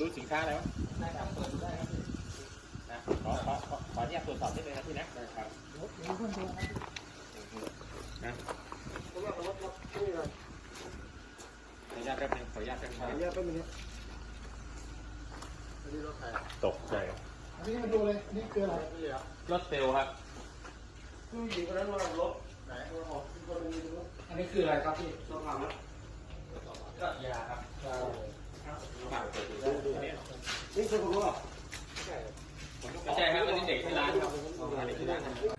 ดูสินค้าแล้วได้ครับเปิดดูได้ครับนะขอขอขอขออนุญาตตรวจสอบนิดนึงนะพี่นะได้ครับนะผมว่าเขารถนี่เลยขออนุญาตแป๊บนึงขออนุญาตแป๊บนึงอันนี้เป็นอย่างนี้อันนี้รถใครตกใจอันนี้มาดูเลยอันนี้คืออะไรรถเซลลครับ ผู้หญิงคนนั้นมารถไหนรถของคนนึงรถอันนี้คืออะไรครับพี่ต้องทำนะก็ยาครับ นี่คือผมว่าไม่ใช่ครับอันนี้เด็กที่ร้านครับเด็กที่ร้านครับ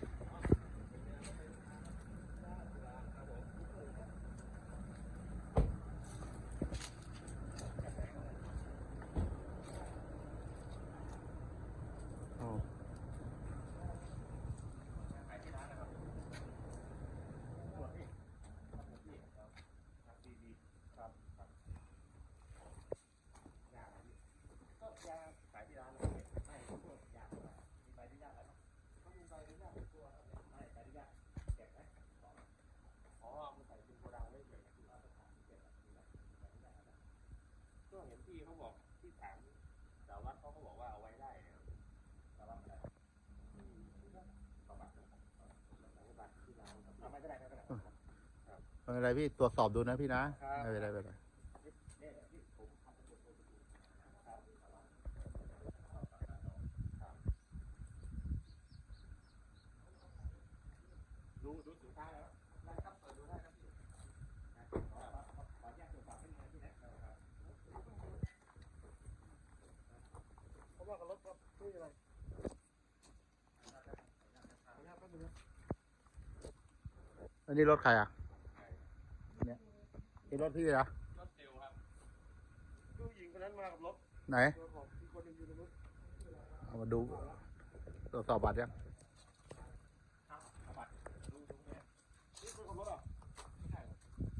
ก็เห็นพี่เขาบอก ที่ถามสารวัตรเขาก็บอกว่าเอาไว้ได้นะครับสารวัตรอะไรประวัติประวัติที่ร้าเอาไม่ได้ไม่เป็นไรครับไม่เป็นไรพี่ตรวจสอบดูนะพี่นะไม่เป็นไรไม่เป็นไรดูดูดูสินค้าแล้วได้ครับเปิดดูได้ครับพี่นะขอขอขออนุญาตตรวจสอบให้หน่อยพี่นะครับ เขาว่า เขารถรถนี่อะไรอันนี้เป็นอย่างนี้อันนี้รถใครอะ เนี่ยนี่รถพี่เหรอ รถเซลลครับผู้หญิงคนนั้นมากับรถ ไหนตัวของอีกคนนึงอยู่ในรถเอามาดูตรวจสอบบัตรยังครับเอาบัตรดูดูเนี่ยนี่คือของรถอะ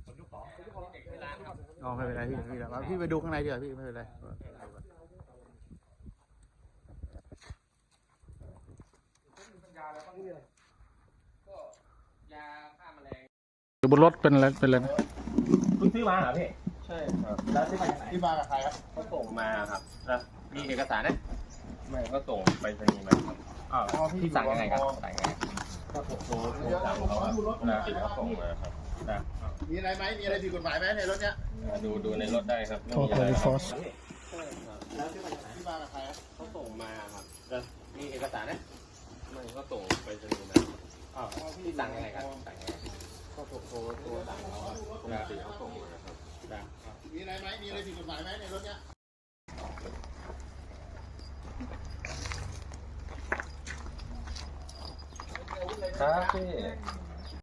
คนยุคสองคนยุคสองเด็กที่ร้านครับ อ๋อไม่เป็นไรพี่พี่เอาพี่ไปดูข้างในดีกว่าพี่ไม่เป็นไร ยาแล้วก็นี่อะไรก็ยาฆ่าแมลงบนรถเป็นอะไรเป็นอะไรนะเพิ่งซื้อมาเหรอพี่ใช่ครับแล้วซื้อมาจากไหนที่มากับใครครับเขาส่งมาครับแล้วมีเอกสารนะไม่ก็ส่งไปรษณีย์มาครับอ้าวที่สั่งยังไงครับสั่งยังไงก็โทรโทรโทรสั่งเขาครับนะเขาส่งมาครับนะมีอะไรไหมมีอะไรผิดกฎหมายไหมในรถเนี้ยดูดูในรถได้ครับโทรโทรฟอสแล้วซื้อมาจากไหนที่มากับใครครับเขาส่งมาครับแล้วมีเอกสารนะ ไม่ก็ส่งไปรษณีนะอ้าวที่สั่งยังไงครับสั่งยังไงก็โทรโทรโทรสั่งเขาครับนะเขาส่งมาครับมีอะไรไหมมีอะไรผิดกฎหมายไหมในรถเนี้ยครับพี่